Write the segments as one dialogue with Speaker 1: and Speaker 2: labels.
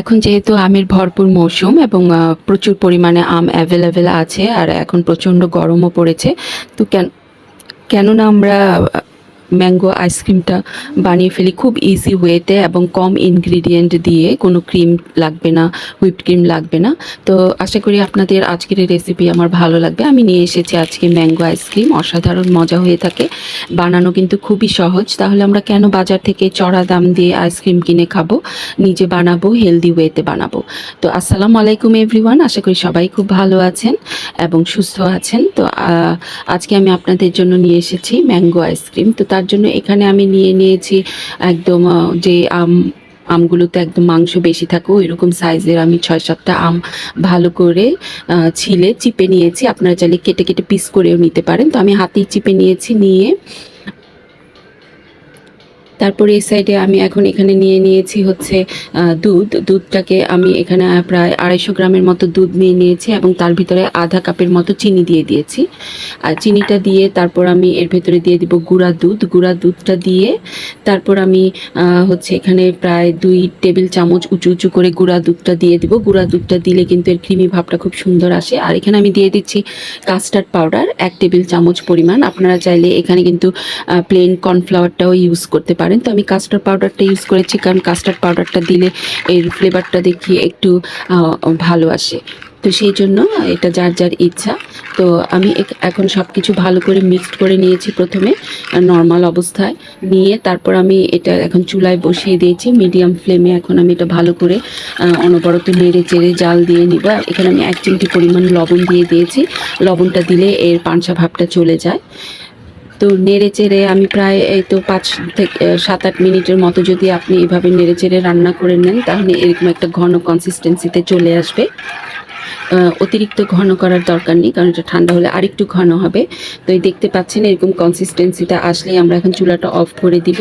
Speaker 1: এখন যেহেতু আমের ভরপুর মৌসুম এবং প্রচুর পরিমাণে আম অ্যাভেলেবেল আছে আর এখন প্রচণ্ড গরমও পড়েছে, তো কেন, কেননা আমরা ম্যাঙ্গো আইসক্রিমটা বানিয়ে ফেলি খুব ইজি ওয়েতে এবং কম ইনগ্রিডিয়েন্ট দিয়ে কোনো ক্রিম লাগবে না হুইপ ক্রিম লাগবে না। তো আশা করি আপনাদের আজকের রেসিপি আমার ভালো লাগবে। আমি নিয়ে এসেছি আজকে ম্যাঙ্গো আইসক্রিম, অসাধারণ মজা হয়ে থাকে। বানানো কিন্তু খুবই সহজ। তাহলে আমরা কেন বাজার থেকে চড়া দাম দিয়ে আইসক্রিম কিনে খাব? নিজে বানাবো হেলদি ওয়েতে বানাবো। তো আসসালামু আলাইকুম এভরিওয়ান আশা করি সবাই খুব ভালো আছেন এবং সুস্থ আছেন। তো আজকে আমি আপনাদের জন্য নিয়ে এসেছি ম্যাঙ্গো আইসক্রিম। তো তার জন্য এখানে আমি নিয়ে নিয়েছি একদম যে আম, আমগুলোতে একদম মাংস বেশি থাকে ওই রকম সাইজের আমি ছয় সাতটা আম ভালো করে ছিলে, চিপে নিয়েছি। আপনারা চাইলে কেটে কেটে পিস করেও নিতে পারেন। তো আমি হাতেই চিপে নিয়েছি, নিয়ে তারপরে এই সাইডে আমি এখন এখানে নিয়ে নিয়েছি হচ্ছে দুধ। দুধটাকে আমি এখানে প্রায় আড়াইশো গ্রামের মতো দুধ নিয়ে নিয়েছি এবং তার ভিতরে আধা কাপের মতো চিনি দিয়ে দিয়েছি। আর চিনিটা দিয়ে তারপর আমি এর ভেতরে দিয়ে দিব গুঁড়া দুধ। গুঁড়া দুধটা দিয়ে তারপর আমি হচ্ছে এখানে প্রায় দুই টেবিল চামচ উঁচু উঁচু করে গুঁড়া দুধটা দিয়ে দিব। গুঁড়া দুধটা দিলে কিন্তু এর ক্রিমি ভাবটা খুব সুন্দর আসে। আর এখানে আমি দিয়ে দিচ্ছি কাস্টার্ড পাউডার এক টেবিল চামচ পরিমাণ। আপনারা চাইলে এখানে কিন্তু প্লেন কর্নফ্লাওয়ারটাও ইউজ করতে পারেন। তো আমি কাস্টার্ড পাউডারটা ইউজ করেছি কারণ কাস্টার্ড পাউডারটা দিলে এর ফ্লেভারটা দেখি একটু ভালো আসে। তো সেই জন্য এটা যার যার ইচ্ছা। তো আমি এখন সব কিছু ভালো করে মিক্সড করে নিয়েছি প্রথমে নর্মাল অবস্থায়। নিয়ে তারপর আমি এটা এখন চুলায় বসিয়ে দিয়েছি। মিডিয়াম ফ্লেমে এখন আমি এটা ভালো করে অনবরত নেড়ে চেড়ে জাল দিয়ে নিব। এখানে আমি এক চিমটি পরিমাণ লবণ দিয়ে দিয়েছি। লবণটা দিলে এর পানসা ভাবটা চলে যায়। তো নেড়ে চেড়ে আমি প্রায় এই তো পাঁচ থেকে সাত আট মিনিটের মতো যদি আপনি এভাবে নেড়ে চেড়ে রান্না করে নেন, তাহলে এরকম একটা ঘন কনসিস্টেন্সিতে চলে আসবে। অতিরিক্ত ঘন করার দরকার নেই, কারণ এটা ঠান্ডা হলে আরেকটু ঘন হবে। তো এই দেখতে পাচ্ছেন এরকম কনসিস্টেন্সিটা আসলেই আমরা এখন চুলাটা অফ করে দিব।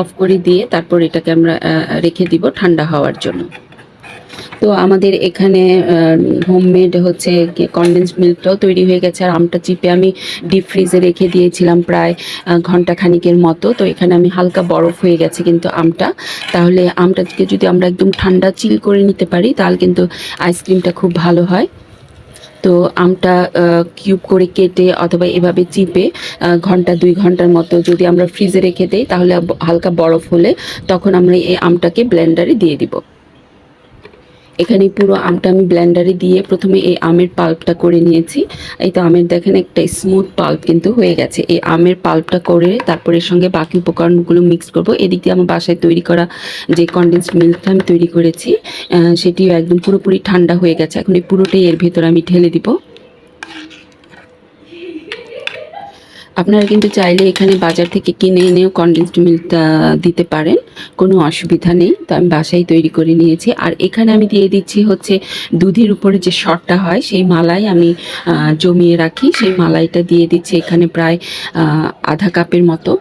Speaker 1: অফ করে দিয়ে তারপর এটাকে আমরা রেখে দিব ঠান্ডা হওয়ার জন্য। তো আমাদের এখানে হোমমেড হচ্ছে কনডেন্স মিল্কটাও তৈরি হয়ে গেছে, আর আমটা চিপে আমি ডিপ ফ্রিজে রেখে দিয়েছিলাম প্রায় ঘণ্টা খানিকের মতো। তো এখানে আমি হালকা বরফ হয়ে গেছে কিন্তু আমটা। তাহলে আমটাকে যদি আমরা একদম ঠান্ডা চিল করে নিতে পারি, তাহলে কিন্তু আইসক্রিমটা খুব ভালো হয়। তো আমটা কিউব করে কেটে অথবা এভাবে চিপে ঘণ্টা দুই ঘণ্টার মতো যদি আমরা ফ্রিজে রেখে দেই, তাহলে হালকা বরফ হলে তখন আমরা এই আমটাকে ব্লেন্ডারে দিয়ে দিব। এখানে পুরো আমটা আমি ব্লেন্ডারে দিয়ে প্রথমে এই আমের পাল্পটা করে নিয়েছি। এই তো আমের দেখেন একটা স্মুথ পাল্প কিন্তু হয়ে গেছে। এই আমের পাল্পটা করে তারপরে এর সঙ্গে বাকি উপকরণগুলো মিক্স করব। এদিক দিয়ে আমার বাসায় তৈরি করা যে কনডেন্স মিল্কটা আমি তৈরি করেছি সেটিও একদম পুরোপুরি ঠান্ডা হয়ে গেছে। এখন এই পুরোটাই এর ভেতরে আমি ঢেলে দিব। আপনারা কিন্তু চাইলে এখানে বাজার থেকে কিনে এনেও কনডেন্সড মিল্কটা দিতে পারেন। কোনো অসুবিধা নেই। তো আমি বাসায় তৈরি করে নিয়েছি। আর এখানে আমি দিয়ে দিচ্ছি হচ্ছে দুধের উপরে যে শটটা হয়, সেই মালাই আমি জমিয়ে রাখি। সেই মালাইটা দিয়ে দিচ্ছি এখানে প্রায় আধা কাপের মতো।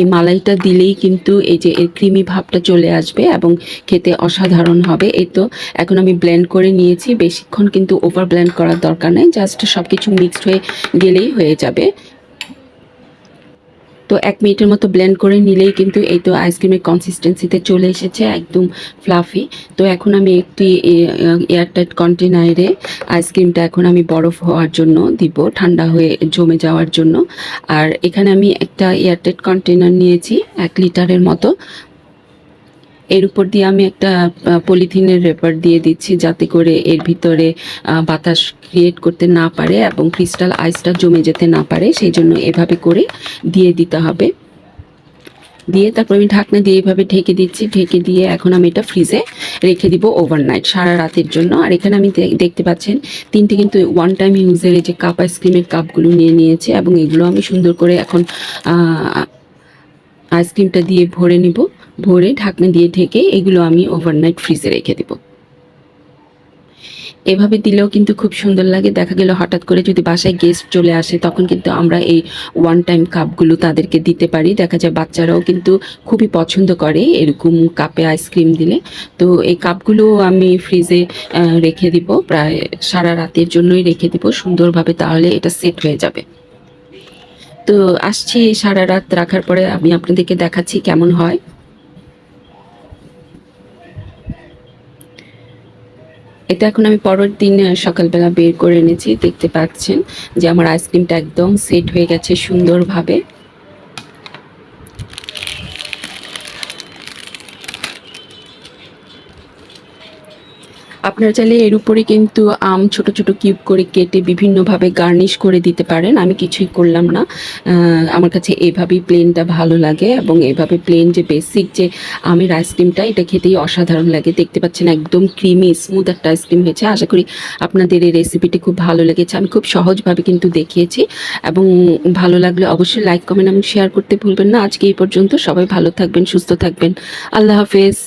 Speaker 1: এই মালাইটা দিলেই কিন্তু এই যে এর ক্রিমি ভাবটা চলে আসবে এবং খেতে অসাধারণ হবে। এই তো এখন আমি ব্লেন্ড করে নিয়েছি। বেশিক্ষণ কিন্তু ওভার ব্লেন্ড করার দরকার নেই। জাস্ট সব কিছু মিক্সড হয়ে গেলেই হয়ে যাবে। তো এক মিনিটের মতো ব্লেন্ড করে নিলেই কিন্তু এই তো আইসক্রিমের কনসিস্টেন্সিতে চলে এসেছে, একদম ফ্লাফি তো এখন আমি একটি এয়ারটাইট কন্টেনারে আইসক্রিমটা এখন আমি বরফ হওয়ার জন্য দিব, ঠান্ডা হয়ে জমে যাওয়ার জন্য। আর এখানে আমি একটা এয়ারটাইট কন্টেনার নিয়েছি, এক লিটারের মতো। এর উপর দিয়ে আমি একটা পলিথিনের রেপার দিয়ে দিচ্ছি যাতে করে এর ভিতরে বাতাস ক্রিয়েট করতে না পারে এবং ক্রিস্টাল আইসটা জমে যেতে না পারে। সেই জন্য এভাবে করে দিয়ে দিতে হবে। দিয়ে তারপর আমি ঢাকনা দিয়ে এভাবে ঢেকে দিচ্ছি। ঢেকে দিয়ে এখন আমি এটা ফ্রিজে রেখে দিব ওভারনাইট সারা রাতের জন্য। আর এখানে আমি দেখতে পাচ্ছেন, তিনটে কিন্তু ওয়ান টাইম ইউজের এই যে কাপ আইসক্রিমের কাপগুলো নিয়ে নিয়েছে এবং এগুলো আমি সুন্দর করে এখন আইসক্রিমটা দিয়ে ভরে নিব। ভরে ঢাকনা দিয়ে ঢেকে এগুলো আমি ওভারনাইট ফ্রিজে রেখে দেব। এভাবে দিলেও কিন্তু খুব সুন্দর লাগে। দেখা গেল হঠাৎ করে যদি বাসায় গেস্ট চলে আসে, তখন কিন্তু আমরা এই ওয়ান টাইম কাপগুলো তাদেরকে দিতে পারি। দেখা যায় বাচ্চারাও কিন্তু খুবই পছন্দ করে এরকম কাপে আইসক্রিম দিলে। তো এই কাপগুলো আমি ফ্রিজে রেখে দিব। প্রায় সারা রাতের জন্যই রেখে দিব। সুন্দরভাবে তাহলে এটা সেট হয়ে যাবে। তো আসছি সারা রাত রাখার পরে আমি আপনাদেরকে দেখাচ্ছি কেমন হয়। এটা এখন আমি পরের দিন সকালবেলা বের করে এনেছি। দেখতে পাচ্ছেন যে আমার আইসক্রিমটা একদম সেট হয়ে গেছে সুন্দরভাবে। আপনারা চাইলে এর উপরে কিন্তু আম ছোট ছোট কিউব করে কেটে বিভিন্নভাবে গার্নিশ করে দিতে পারেন। আমি কিছুই করলাম না। আমার কাছে এভাবেই প্লেনটা ভালো লাগে এবং এভাবে প্লেন যে বেসিক যে আমের আইসক্রিমটা এটা খেতেই অসাধারণ লাগে। দেখতে পাচ্ছেন একদম ক্রিমি স্মুথ একটা আইসক্রিম হয়েছে। আশা করি আপনাদের এই রেসিপিটি খুব ভালো লেগেছে। আমি খুব সহজভাবে কিন্তু দেখিয়েছি এবং ভালো লাগলে অবশ্যই লাইক কমেন্ট এবং শেয়ার করতে ভুলবেন না। আজকে এই পর্যন্ত সবাই ভালো থাকবেন, সুস্থ থাকবেন। আল্লাহ হাফেজ।